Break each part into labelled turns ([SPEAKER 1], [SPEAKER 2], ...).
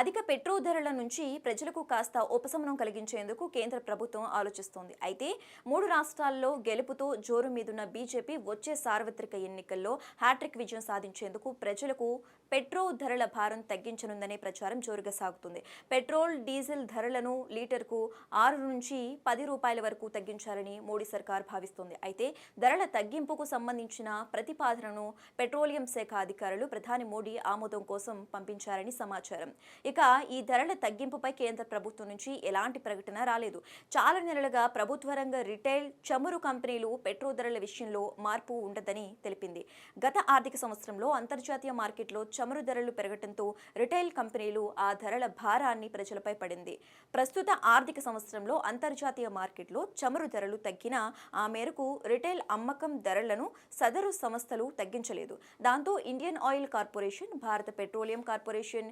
[SPEAKER 1] అధిక పెట్రోల్ ధరల నుంచి ప్రజలకు కాస్త ఉపశమనం కలిగించేందుకు కేంద్ర ప్రభుత్వం ఆలోచిస్తోంది. అయితే మూడు రాష్ట్రాల్లో గెలుపుతో జోరు మీదున్న బీజేపీ వచ్చే సార్వత్రిక ఎన్నికల్లో హ్యాట్రిక్ విజయం సాధించేందుకు ప్రజలకు పెట్రోల్ ధరల భారం తగ్గించనుందనే ప్రచారం జోరుగా సాగుతుంది. పెట్రోల్ డీజిల్ ధరలను లీటర్కు ఆరు నుంచి పది రూపాయల వరకు తగ్గించాలని మోడీ సర్కార్ భావిస్తోంది. అయితే ధరల తగ్గింపుకు సంబంధించిన ప్రతిపాదనను పెట్రోలియం శాఖ అధికారులు ప్రధాని మోడీ ఆమోదం కోసం పంపించారని సమాచారం. ఇక ఈ ధరల తగ్గింపుపై కేంద్ర ప్రభుత్వం నుంచి ఎలాంటి ప్రకటన రాలేదు. చాలా నెలలుగా ప్రభుత్వ రంగ రిటైల్ చమురు కంపెనీలు పెట్రోల్ ధరల విషయంలో మార్పు ఉండదని తెలిపింది. గత ఆర్థిక సంవత్సరంలో అంతర్జాతీయ మార్కెట్లో చమురు ధరలు పెరగడంతో రిటైల్ కంపెనీలు ఆ ధరల భారాన్ని ప్రజలపై పడింది. ప్రస్తుత ఆర్థిక సంవత్సరంలో అంతర్జాతీయ మార్కెట్లో చమురు ధరలు తగ్గినా ఆ మేరకు రిటైల్ అమ్మకం ధరలను సదరు సంస్థలు తగ్గించలేదు. దాంతో Indian Oil Corporation Bharat Petroleum Corporation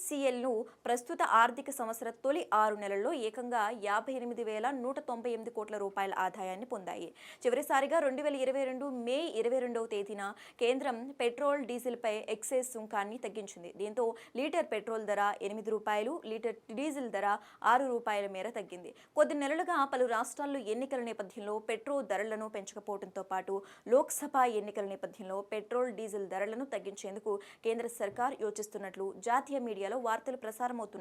[SPEAKER 1] హెచ్పిసిఎల్ను ప్రస్తుత ఆర్థిక సంవత్సర తొలి ఆరు నెలల్లో ఏకంగా యాభై ఎనిమిది వేల నూట తొంభై ఎనిమిది కోట్ల రూపాయల ఆదాయాన్ని పొందాయి. చివరిసారిగా రెండు వేల ఇరవై రెండు మే ఇరవై రెండవ తేదీన కేంద్రం పెట్రోల్ డీజిల్పై ఎక్సైజ్ సుంకాన్ని తగ్గించింది. దీంతో లీటర్ పెట్రోల్ ధర ఎనిమిది రూపాయలు లీటర్ డీజిల్ ధర ఆరు రూపాయల మేర తగ్గింది. కొద్ది నెలలుగా పలు రాష్ట్రాల్లో ఎన్నికల నేపథ్యంలో పెట్రోల్ ధరలను పెంచకపోవడంతో పాటు లోక్సభ ఎన్నికల నేపథ్యంలో పెట్రోల్ డీజిల్ ధరలను తగ్గించేందుకు కేంద్ర సర్కార్ యోచిస్తున్నట్లు జాతీయ మీడియా మీడియాలో వార్తలు ప్రసారమవుతున్నాయి.